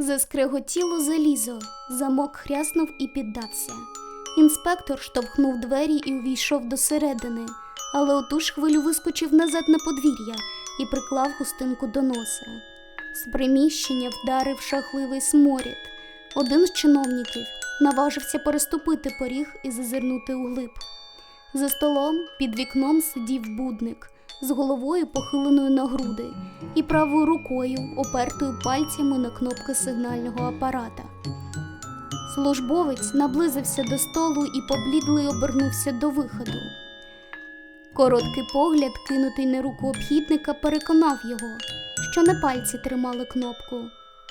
Заскреготіло залізо, замок хряснув і піддався. Інспектор штовхнув двері і увійшов досередини, але у ту ж хвилю вискочив назад на подвір'я і приклав хустинку до носа. З приміщення вдарив шахливий сморід. Один з чиновників наважився переступити поріг і зазирнути углиб. За столом під вікном сидів будник з головою похиленою на груди і правою рукою, опертою пальцями на кнопки сигнального апарата. Службовець наблизився до столу і поблідлий обернувся до виходу. Короткий погляд, кинутий на руку обхідника, переконав його, що не пальці тримали кнопку,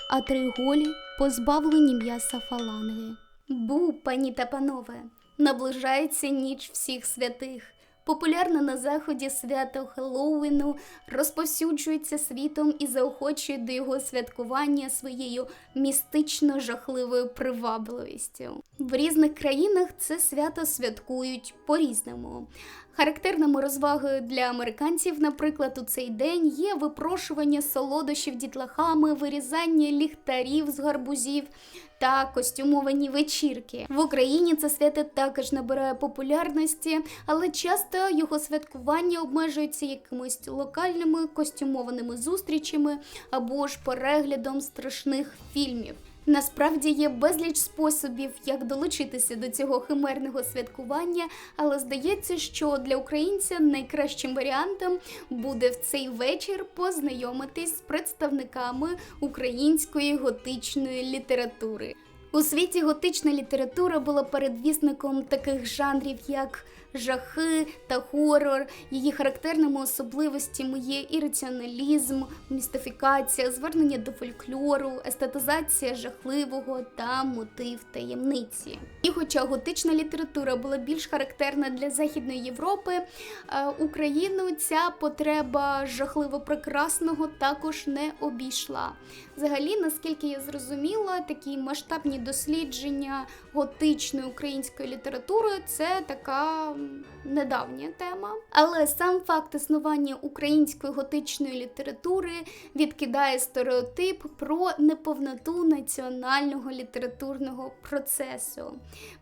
а три голі позбавлені м'яса фаланги. Бу, пані та панове, наближається ніч всіх святих. Популярне на заході свято Хеллоуіну розповсюджується світом і заохочує до його святкування своєю містично жахливою привабливістю. В різних країнах це свято святкують по-різному. Характерними розвагою для американців, наприклад, у цей день є випрошування солодощів дітлахами, вирізання ліхтарів з гарбузів та костюмовані вечірки. В Україні це свято також набирає популярності, але часто його святкування обмежується якимись локальними костюмованими зустрічами або ж переглядом страшних фільмів. Насправді є безліч способів, як долучитися до цього химерного святкування, але здається, що для українця найкращим варіантом буде в цей вечір познайомитись з представниками української готичної літератури. У світі готична література була передвісником таких жанрів, як жахи та хорор. Її характерними особливостями є і раціоналізм, містифікація, звернення до фольклору, естетизація жахливого та мотив таємниці. І хоча готична література була більш характерна для Західної Європи, е, Україну ця потреба жахливо прекрасного також не обійшла. Взагалі, наскільки я зрозуміла, такі масштабні дослідження готичної української літератури це така м, недавня тема. Але сам факт існування української готичної літератури відкидає стереотип про неповноту національного літературного процесу.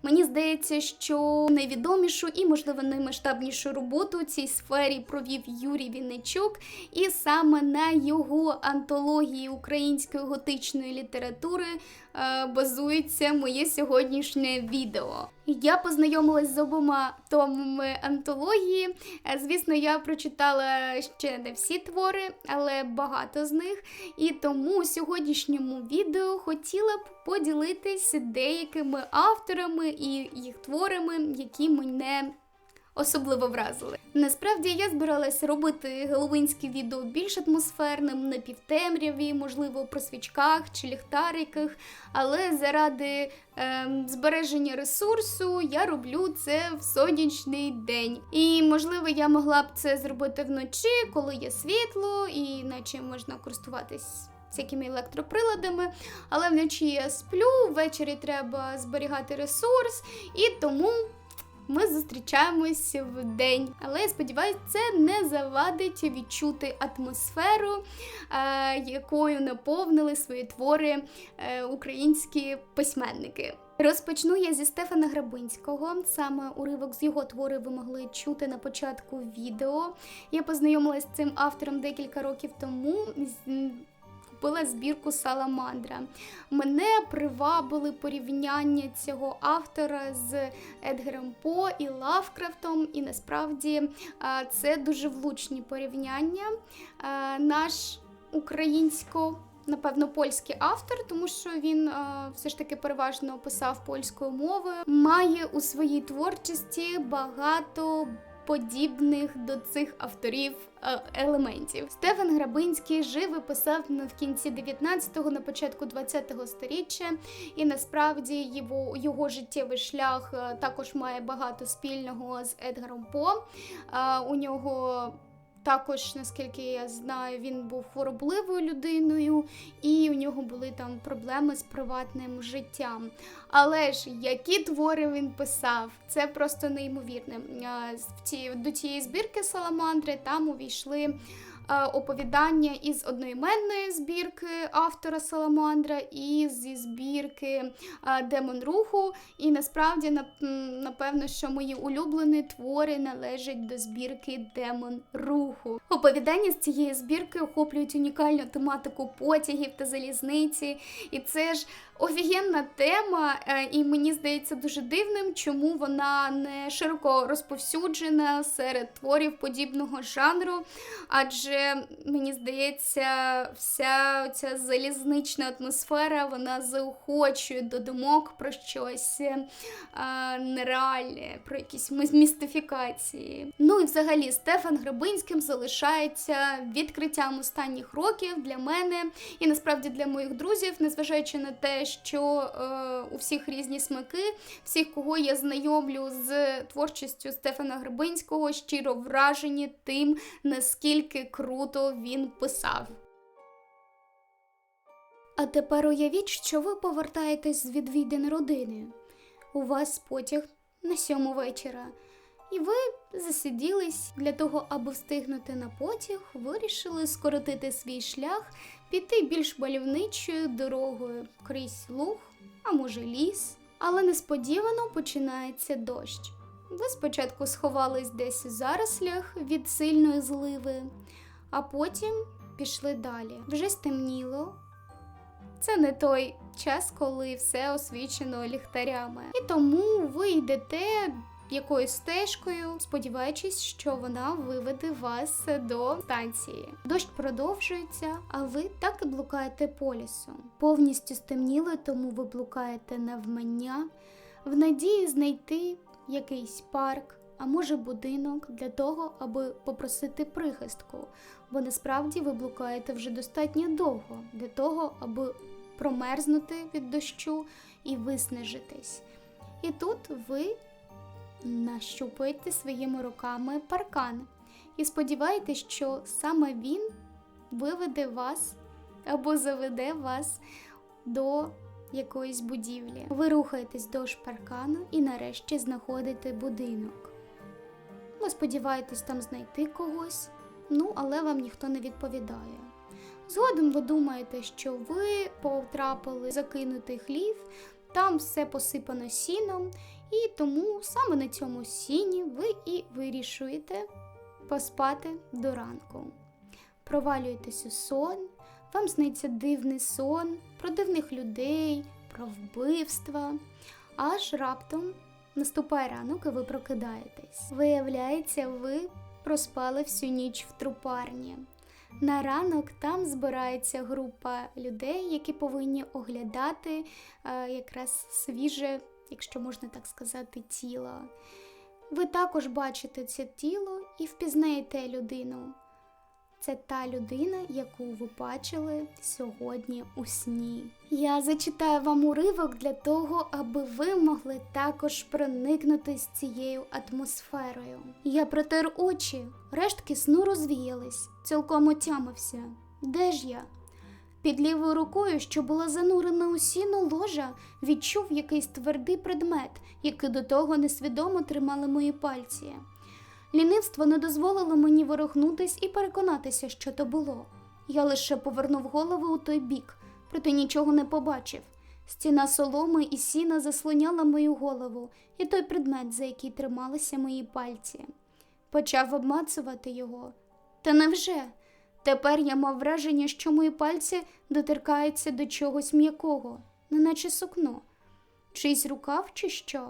Мені здається, що найвідомішу і, можливо, наймасштабнішу роботу у цій сфері провів Юрій Вінничук, і саме на його антології української готичної літератури е, базується моє сьогоднішнє відео. Я познайомилась з обома томами антології. Е, Звісно, я прочитала ще не всі твори, але багато з них. І тому у сьогоднішньому відео хотіла б поділитись деякими авторами і їх творами, які мене особливо вразили. Насправді я збиралася робити головинське відео більш атмосферним, на півтемряві, можливо, про свічках чи ліхтариках, але заради ем, збереження ресурсу я роблю це в сонячний день. І можливо, я могла б це зробити вночі, коли є світло, і наче можна користуватись. Всякими електроприладами, але вночі я сплю, ввечері треба зберігати ресурс, і тому ми зустрічаємось в день. Але я сподіваюся, це не завадить відчути атмосферу, е, якою наповнили свої твори е, українські письменники. Розпочну я зі Стефана Грабинського. Саме уривок з його твори ви могли чути на початку відео. Я познайомилася з цим автором декілька років тому. Купила збірку Саламандра. Мене привабили порівняння цього автора з Едгаром По і Лавкрафтом, і насправді це дуже влучні порівняння. Наш українсько. Напевно, польський автор, тому що він е, все ж таки переважно писав польською мовою, має у своїй творчості багато подібних до цих авторів е, елементів. Стефан Грабинський жив і писав в кінці 19-го, на початку 20-го сторіччя, і насправді його, його життєвий шлях е, також має багато спільного з Едгаром По. Е, У нього також, наскільки я знаю, він був хворобливою людиною, і у нього були там проблеми з приватним життям. Але ж які твори він писав, це просто неймовірне. До цієї збірки Саламандри там увійшли оповідання із одноіменної збірки автора Саламандра і зі збірки е, Демон Руху. І насправді, нап- напевно, що мої улюблені твори належать до збірки Демон Руху. Оповідання з цієї збірки охоплюють унікальну тематику потягів та залізниці. І це ж офігенна тема, е, і мені здається дуже дивним, чому вона не широко розповсюджена серед творів подібного жанру. Адже мені здається, вся ця залізнична атмосфера вона заохочує до думок про щось е, нереальне, про якісь міс- містифікації. Ну і взагалі Стефан Гребинським залишається відкриттям останніх років для мене і насправді для моїх друзів, незважаючи на те, що е, у всіх різні смаки, всіх, кого я знайомлю з творчістю Стефана Гребинського, щиро вражені тим, наскільки круто він писав. А тепер уявіть, що ви повертаєтесь з відвідин родини. У вас потяг на сьому вечора. І ви засиділись для того, аби встигнути на потяг, вирішили скоротити свій шлях, піти більш мальовничою дорогою крізь луг, а може ліс. Але несподівано починається дощ. Ви спочатку сховались десь у зарослях від сильної зливи, а потім пішли далі. Вже стемніло. Це не той час, коли все освічено ліхтарями. І тому ви йдете якоюсь стежкою, сподіваючись, що вона виведе вас до станції. Дощ продовжується, а ви так і блукаєте по лісу. Повністю стемніло, тому ви блукаєте навмання, в надії знайти якийсь парк, а може будинок для того, аби попросити прихистку. Бо насправді ви блукаєте вже достатньо довго для того, аби промерзнути від дощу і виснажитись. І тут ви нащупуєте своїми руками паркан і сподіваєтесь, що саме він виведе вас або заведе вас до якоїсь будівлі. Ви рухаєтесь до паркану і нарешті знаходите будинок. Ви сподіваєтесь там знайти когось, ну але вам ніхто не відповідає. Згодом ви думаєте, що ви потрапили в закинутий хлів, там все посипано сіном, і тому саме на цьому сіні ви і вирішуєте поспати до ранку. Провалюєтесь у сон, вам сниться дивний сон про дивних людей, про вбивства. Аж раптом наступає ранок, і ви прокидаєтесь. Виявляється, ви проспали всю ніч в трупарні. На ранок там збирається група людей, які повинні оглядати е, якраз свіже, якщо можна так сказати, тіло. Ви також бачите це тіло і впізнаєте людину. Це та людина, яку ви бачили сьогодні у сні. Я зачитаю вам уривок для того, аби ви могли також проникнутись цією атмосферою. Я протер очі, рештки сну розвіялись, цілком отямився. Де ж я? Під лівою рукою, що була занурена у сіно ложа, відчув якийсь твердий предмет, який до того несвідомо тримали мої пальці. Лінивство не дозволило мені ворухнутись і переконатися, що то було. Я лише повернув голову у той бік, проте нічого не побачив. Стіна соломи і сіна заслоняла мою голову і той предмет, за який трималися мої пальці. Почав обмацувати його. Та невже? Тепер я мав враження, що мої пальці доторкаються до чогось м'якого, неначе сукно, чийсь рукав чи що.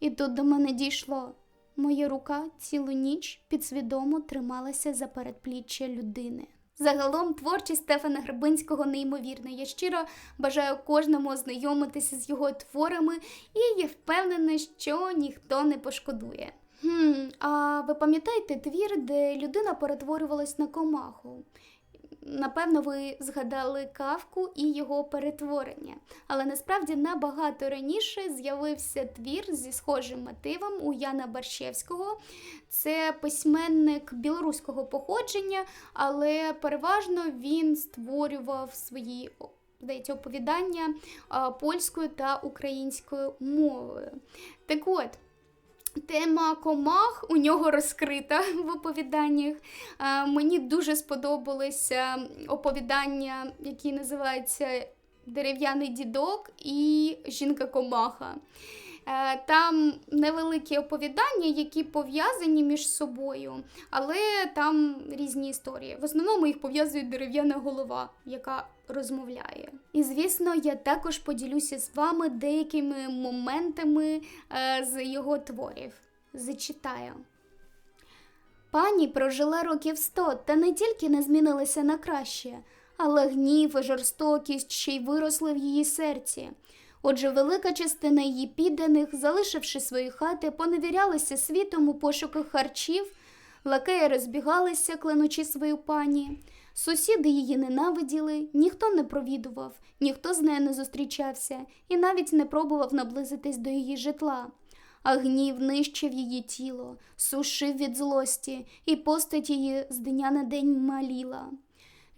І тут до мене дійшло. Моя рука цілу ніч підсвідомо трималася за передпліччя людини. Загалом творчість Стефана Грабинського неймовірна. Я щиро бажаю кожному ознайомитися з його творами і є впевнена, що ніхто не пошкодує. Хм, а ви пам'ятаєте твір, де людина перетворювалась на комаху? Напевно, ви згадали кавку і його перетворення, але насправді набагато раніше з'явився твір зі схожим мотивом у Яна Барщевського. Це письменник білоруського походження, але переважно він створював свої здається, оповідання польською та українською мовою. Так от. Тема комах у нього розкрита в оповіданнях. Е, Мені дуже сподобалося оповідання, яке називається Дерев'яний дідок і жінка комаха. Е, Там невеликі оповідання, які пов'язані між собою, але там різні історії. В основному їх пов'язує дерев'яна голова, яка розмовляє. І звісно, я також поділюся з вами деякими моментами е, з його творів. Зачитаю. Пані прожила років сто та не тільки не змінилася на краще, але гнів і жорстокість ще й виросли в її серці. Отже, велика частина її підданих, залишивши свої хати, поневірялися світом у пошуках харчів, лакеї розбігалися, кленучи свою пані. Сусіди її ненавиділи, ніхто не провідував, ніхто з нею не зустрічався і навіть не пробував наблизитись до її житла. А гнів нищив її тіло, сушив від злості, і постать її з дня на день маліла.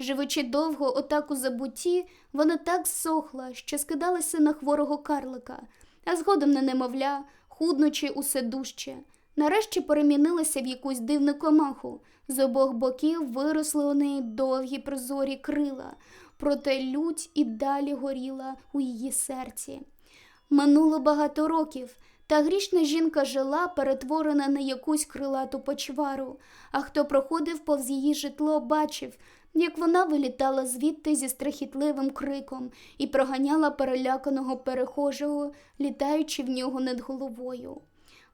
Живучи довго отак у забутті, вона так сохла, що скидалася на хворого карлика, а згодом на немовля, худнучи усе дужче. Нарешті перемінилася в якусь дивну комаху. З обох боків виросли у неї довгі прозорі крила, проте лють і далі горіла у її серці. Минуло багато років, та грішна жінка жила, перетворена на якусь крилату почвару, а хто проходив повз її житло, бачив, як вона вилітала звідти зі страхітливим криком і проганяла переляканого перехожого, літаючи в нього над головою.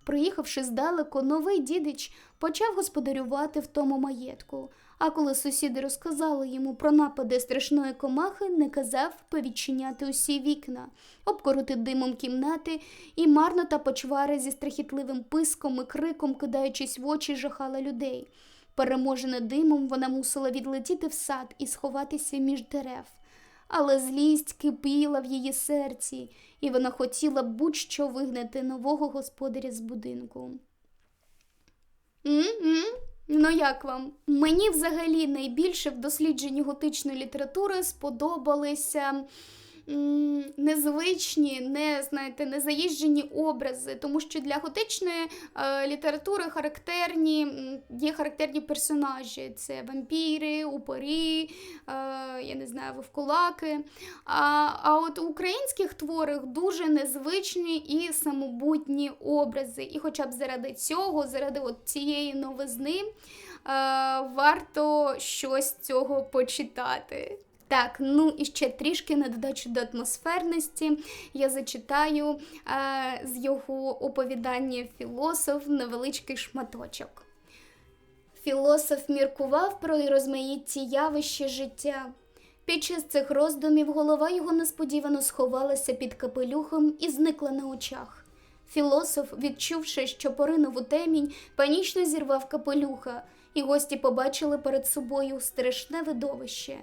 Приїхавши здалеку, новий дідич почав господарювати в тому маєтку, а коли сусіди розказали йому про напади страшної комахи, не казав повідчиняти усі вікна, обкорити димом кімнати, і марно та почвари зі страхітливим писком і криком, кидаючись в очі, жахала людей. Переможена димом, вона мусила відлетіти в сад і сховатися між дерев. Але злість кипіла в її серці, і вона хотіла будь-що вигнати нового господаря з будинку. М-м, Ну як вам? Мені взагалі найбільше в дослідженні готичної літератури сподобалися незвичні, не знаєте, незаїжджені образи, тому що для готичної е, літератури характерні є характерні персонажі: це вампіри, упорі, е, я не знаю, вовкулаки. А, а от у українських творах дуже незвичні і самобутні образи. І хоча б заради цього, заради от цієї новизни, е, варто щось цього почитати. Так, ну і ще трішки на додачу до атмосферності я зачитаю е, з його оповідання філософ невеличкий шматочок. Філософ міркував про розмаїтті явища життя. Під час цих роздумів голова його несподівано сховалася під капелюхом і зникла на очах. Філософ, відчувши, що поринув у темінь, панічно зірвав капелюха, і гості побачили перед собою страшне видовище.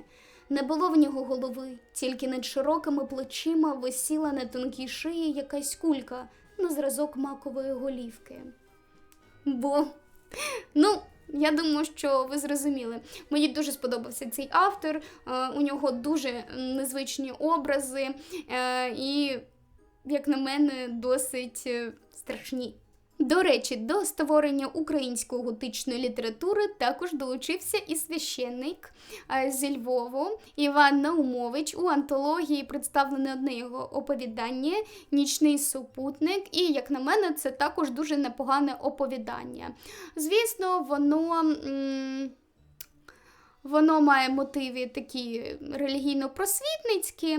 Не було в нього голови, тільки над широкими плечима висіла на тонкій шиї якась кулька на зразок макової голівки. Бо, ну, я думаю, що ви зрозуміли. Мені дуже сподобався цей автор, е, у нього дуже незвичні образи е, і, як на мене, досить е, страшні. До речі, до створення української готичної літератури також долучився і священник е, зі Львову Іван Наумович. У антології представлене одне його оповідання Нічний супутник. І, як на мене, це також дуже непогане оповідання. Звісно, воно. м, Воно має мотиви такі релігійно-просвітницькі,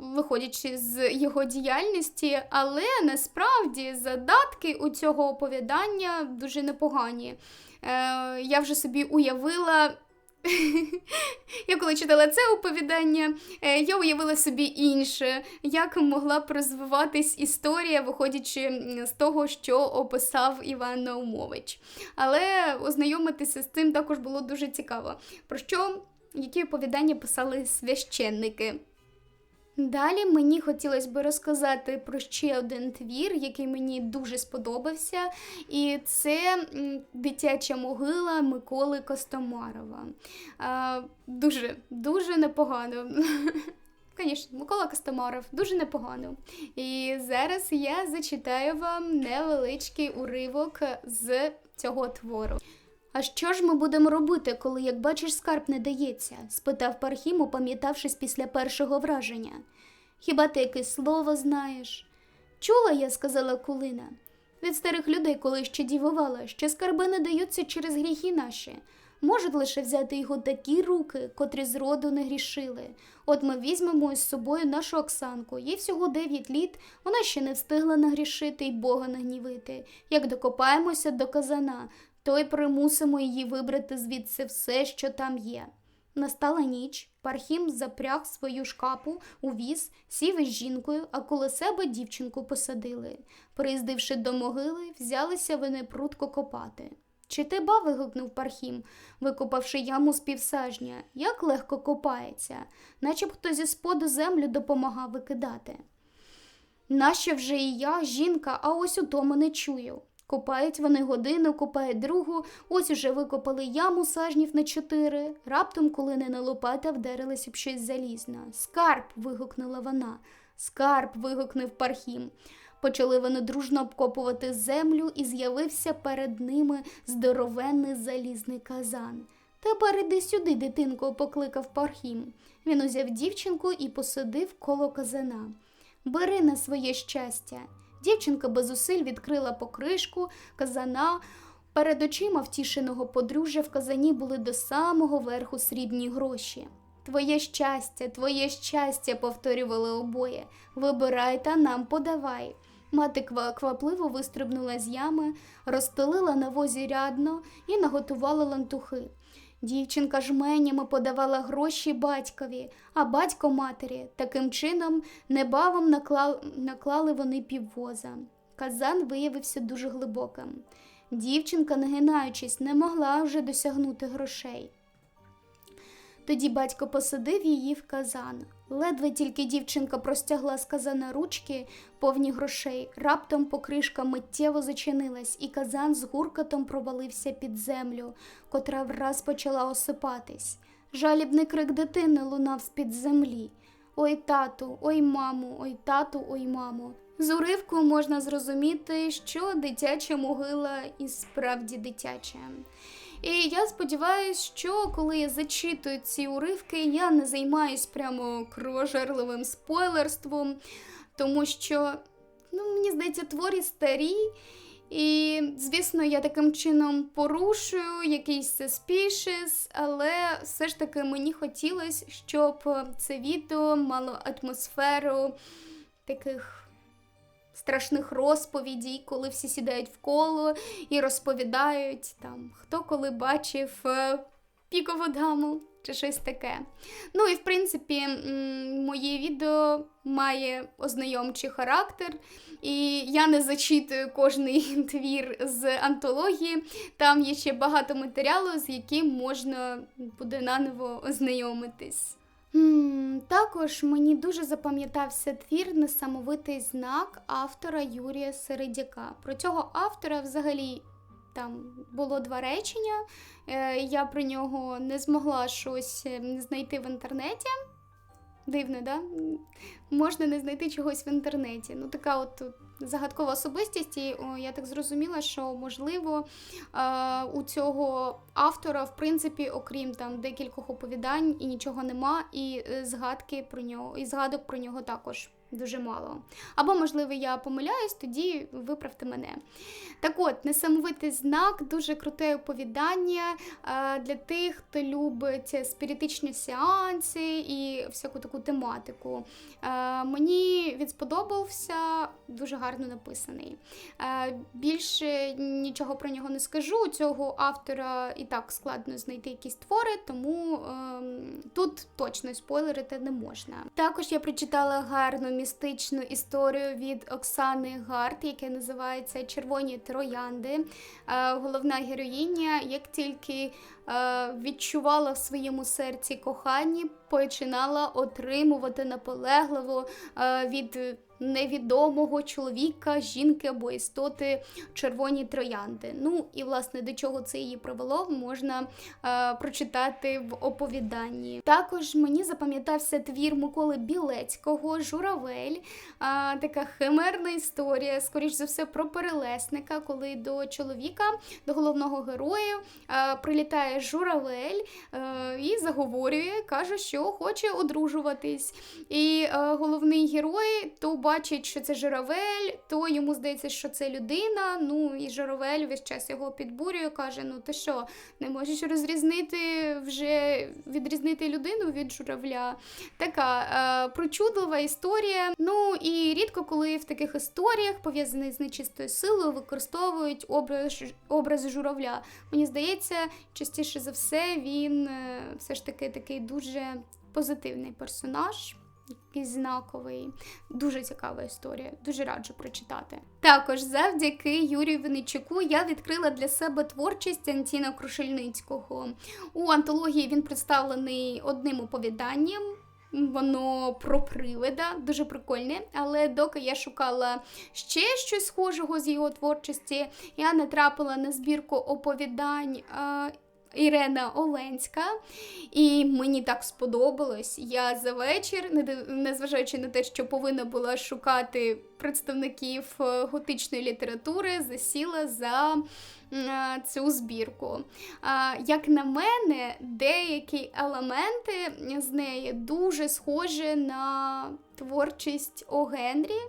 виходячи з його діяльності, але насправді задатки у цього оповідання дуже непогані. Е, я вже собі уявила. Я коли читала це оповідання, е, я уявила собі інше, як могла б розвиватись історія, виходячи з того, що описав Іван Наумович. Але ознайомитися з цим також було дуже цікаво. Про що які оповідання писали священники? Далі мені хотілося б розказати про ще один твір, який мені дуже сподобався, і це дитяча могила Миколи Костомарова. Дуже, дуже непогано. Звісно, Микола Костомаров дуже непогано. І зараз я зачитаю вам невеличкий уривок з цього твору. А що ж ми будемо робити, коли, як бачиш, скарб не дається? спитав Пархім, опам'ятавшись після першого враження. Хіба ти якесь слово знаєш? Чула я, сказала Кулина. Від старих людей коли ще дівувала, що скарби не даються через гріхи наші. Можуть лише взяти його такі руки, котрі зроду не грішили. От ми візьмемо із собою нашу Оксанку, їй всього дев'ять літ, вона ще не встигла нагрішити й Бога нагнівити. Як докопаємося до казана, то й примусимо її вибрати звідси все, що там є. Настала ніч, Пархім запряг свою шкапу у віз, сів із жінкою, а коло себе дівчинку посадили. Приїздивши до могили, взялися вони прутко копати. Чи ти ба? вигукнув Пархім, викопавши яму з півсажня. Як легко копається, наче б хто зі споду землю допомагав викидати. Нащо вже і я, жінка, а ось у тому не чую. Копають вони годину, копають другу, ось уже викопали яму сажнів на чотири. Раптом, коли не на лопата, вдарилась об щось залізне. Скарб. вигукнула вона. Скарб. вигукнув Пархім. Почали вони дружно обкопувати землю, і з'явився перед ними здоровенний залізний казан. Тепер іди сюди, дитинко, покликав Пархім. Він узяв дівчинку і посадив коло казана. Бери на своє щастя. Дівчинка без зусиль відкрила покришку казана. Перед очима втішеного подружжя в казані були до самого верху срібні гроші. Твоє щастя, твоє щастя, повторювали обоє. Вибирай та нам подавай. Мати квапливо вистрибнула з ями, розстелила на возі рядно і наготувала лантухи. Дівчинка жменями подавала гроші батькові, а батько матері. Таким чином, небавом наклали, наклали вони піввоза. Казан виявився дуже глибоким. Дівчинка, нагинаючись, не могла вже досягнути грошей. Тоді батько посадив її в казан. Ледве тільки дівчинка простягла з казана ручки, повні грошей. Раптом покришка миттєво зачинилась, і казан з гуркотом провалився під землю, котра враз почала осипатись. Жалібний крик дитини лунав з-під землі. Ой, тату, ой, маму, ой, тату, ой, мамо. З уривку можна зрозуміти, що дитяча могила і справді дитяча. І я сподіваюся, що коли я зачитую ці уривки, я не займаюсь прямо кровожерливим спойлерством, тому що, ну, мені здається, творі старі. І, звісно, я таким чином порушую якийсь suspicious, але все ж таки мені хотілося, щоб це відео мало атмосферу таких страшних розповідей, коли всі сідають в коло і розповідають там, хто коли бачив е, пікову даму чи щось таке. Ну і в принципі, моє відео має ознайомчий характер, і я не зачитую кожний твір з антології. Там є ще багато матеріалу, з яким можна буде наново ознайомитись. Також мені дуже запам'ятався твір Несамовитий знак автора Юрія Середяка. Про цього автора взагалі там було два речення. Е, Я про нього не змогла щось е, знайти в інтернеті. Дивно, да? Можна не знайти чогось в інтернеті. Ну, така от загадкова особистість, і я так зрозуміла, що можливо у цього автора, в принципі, окрім там декількох оповідань, і нічого нема, і е, згадки про нього, і згадок про нього також дуже мало. Або, можливо, я помиляюсь, тоді виправте мене. Так от, несамовитий знак, дуже круте оповідання е, для тих, хто любить спіритичні сеанси і всяку таку тематику. Е, мені він сподобався, дуже гарно написаний. Е, більше нічого про нього не скажу. Цього автора і так складно знайти якісь твори, тому ем, тут точно спойлерити не можна. Також я прочитала гарну містичну історію від Оксани Гарт, яка називається Червоні троянди. Е, головна героїня, як тільки відчувала в своєму серці кохання, починала отримувати наполегливо е, від невідомого чоловіка, жінки або істоти червоні троянди. Ну і власне до чого це її привело, можна е, прочитати в оповіданні. Також мені запам'ятався твір Миколи Білецького, Журавель, е, така химерна історія, скоріш за все, про перелесника, коли до чоловіка, до головного героя е, прилітає журавель е, і заговорює, каже, що хоче одружуватись. І е, головний герой то бачить, що це журавель, то йому здається, що це людина. Ну і журавель весь час його підбурює, каже: Ну ти що, не можеш розрізнити вже відрізнити людину від журавля? Така е, прочудлива історія. Ну і рідко, коли в таких історіях, пов'язаних з нечистою силою, використовують образ образ журавля. Мені здається, частіше за все він е, все ж таки такий дуже позитивний персонаж якийсь знаковий. Дуже цікава історія, дуже раджу прочитати. Також завдяки Юрію Винничуку я відкрила для себе творчість Антіна Крушельницького. У антології він представлений одним оповіданням. Воно про привида, дуже прикольне. Але доки я шукала ще щось схожого з його творчості, я натрапила на збірку оповідань. Ірена Оленська, і мені так сподобалось. Я за вечір, незважаючи на те, що повинна була шукати представників е, готичної літератури, засіла за е, цю збірку. Як на мене, деякі елементи з неї дуже схожі на творчість О Генрі.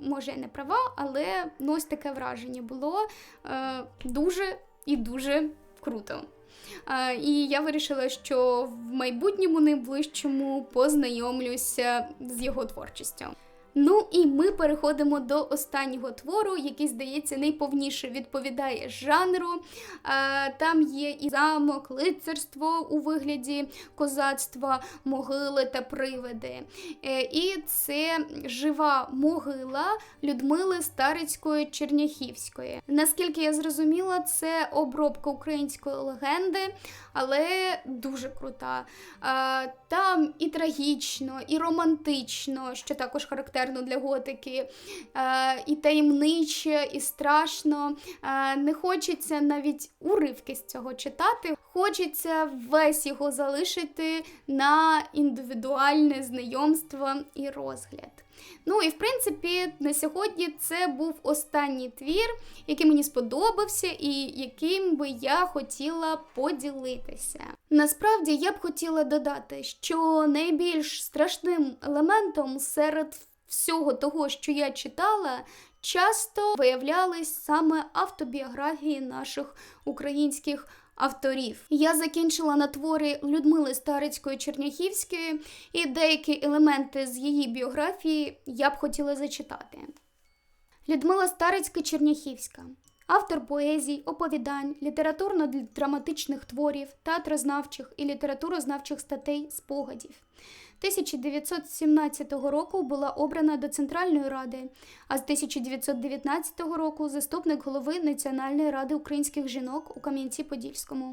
Може, я не права, але ну, ось таке враження було е, дуже і дуже круто. І я вирішила, що в майбутньому найближчому познайомлюся з його творчістю. Ну і ми переходимо до останнього твору, який, здається, найповніше відповідає жанру. Там є і замок, лицарство у вигляді козацтва, могили та привиди. Е, і це жива могила Людмили Старицької Черняхівської. Наскільки я зрозуміла, це обробка української легенди, але дуже крута. Там і трагічно, і романтично, що також характерно для готики, і таємниче, і страшно. Не хочеться навіть уривки з цього читати. Хочеться весь його залишити на індивідуальне знайомство і розгляд. Ну і в принципі, на сьогодні це був останній твір, який мені сподобався, і яким би я хотіла поділитися. Насправді я б хотіла додати, що найбільш страшним елементом серед всього того, що я читала, часто виявлялись саме автобіографії наших українських авторів. Я закінчила на твори Людмили Старицької Черняхівської, і деякі елементи з її біографії я б хотіла зачитати. Людмила Старицька Черняхівська. Автор поезій, оповідань, літературно-драматичних творів, театрознавчих і літературознавчих статей, спогадів. 1917 року була обрана до Центральної ради, а з 1919 року заступник голови Національної ради українських жінок у Кам'янці-Подільському.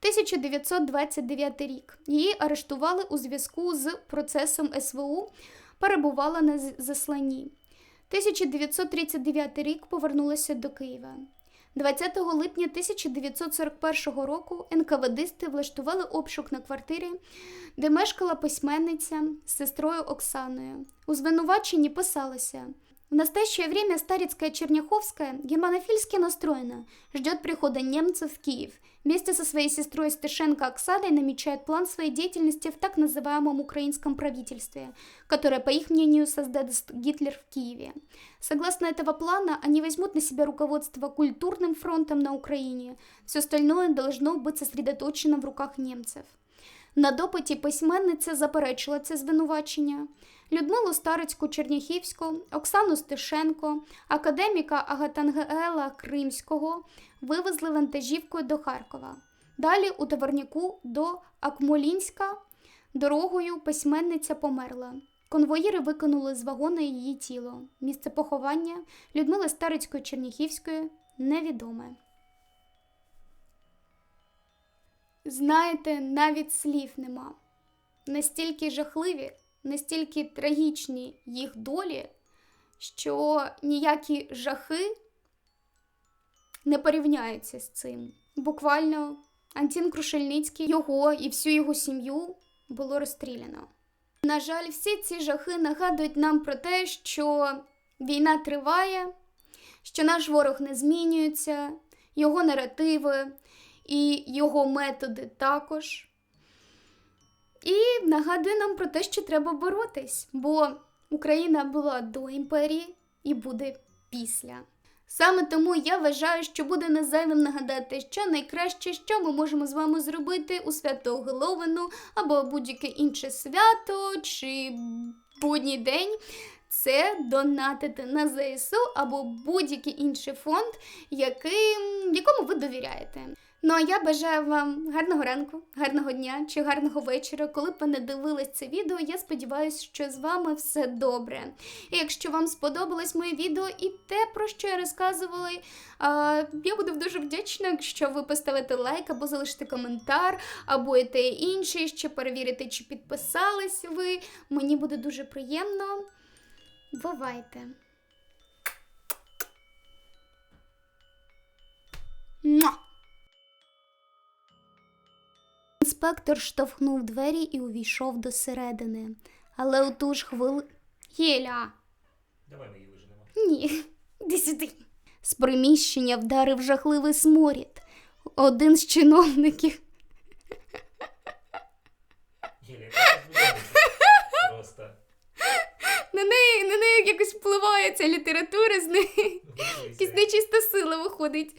1929 рік її арештували у зв'язку з процесом СВУ, перебувала на засланні. 1939 рік повернулася до Києва. 20 липня 1941 року НКВДисти влаштували обшук на квартирі, де мешкала письменниця з сестрою Оксаною. У звинуваченні писалося. В настоящее время Старицкая Черняховская германофильски настроена, ждет прихода немцев в Киев. Вместе со своей сестрой Стешенко Оксадой намечает план своей деятельности в так называемом украинском правительстве, которое, по их мнению, создаст Гитлер в Киеве. Согласно этого плана, они возьмут на себя руководство культурным фронтом на Украине. Все остальное должно быть сосредоточено в руках немцев. На допиті письменниця заперечила це звинувачення. Людмилу Старицьку Черняхівську, Оксану Стешенко, академіка Агатангела Кримського вивезли вантажівкою до Харкова. Далі у товарняку до Акмолінська дорогою письменниця померла. Конвоїри викинули з вагона її тіло. Місце поховання Людмили Старицької Черняхівської невідоме. Знаєте, навіть слів нема. Настільки жахливі, настільки трагічні їх долі, що ніякі жахи не порівняються з цим. Буквально Антін Крушельницький, його і всю його сім'ю було розстріляно. На жаль, всі ці жахи нагадують нам про те, що війна триває, що наш ворог не змінюється, його наративи і його методи також. І нагадує нам про те, що треба боротись, бо Україна була до імперії і буде після. Саме тому я вважаю, що буде незайвим нагадати, що найкраще, що ми можемо з вами зробити у свято Головину або будь-яке інше свято чи будній день. Це донатити на ЗСУ або будь-який інший фонд, яким, якому ви довіряєте. Ну а я бажаю вам гарного ранку, гарного дня чи гарного вечора. Коли б ви не дивились це відео, я сподіваюся, що з вами все добре. І якщо вам сподобалось моє відео і те, про що я розказувала, я буду дуже вдячна, якщо ви поставите лайк або залишите коментар, або і те інше, ще перевірите, чи підписались ви. Мені буде дуже приємно. Бувайте! Муа! Інспектор штовхнув двері і увійшов до середини. Але у ту ж хвилину. Єля! Давай ми її виженемо. Ні, іди сюди. З приміщення вдарив жахливий сморід. Один з чиновників Єля? Просто на неї, на неї якось впливає ця література з неї. Якась нечиста сила виходить.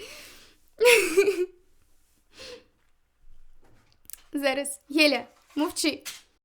Зараз, Єля, мовчи.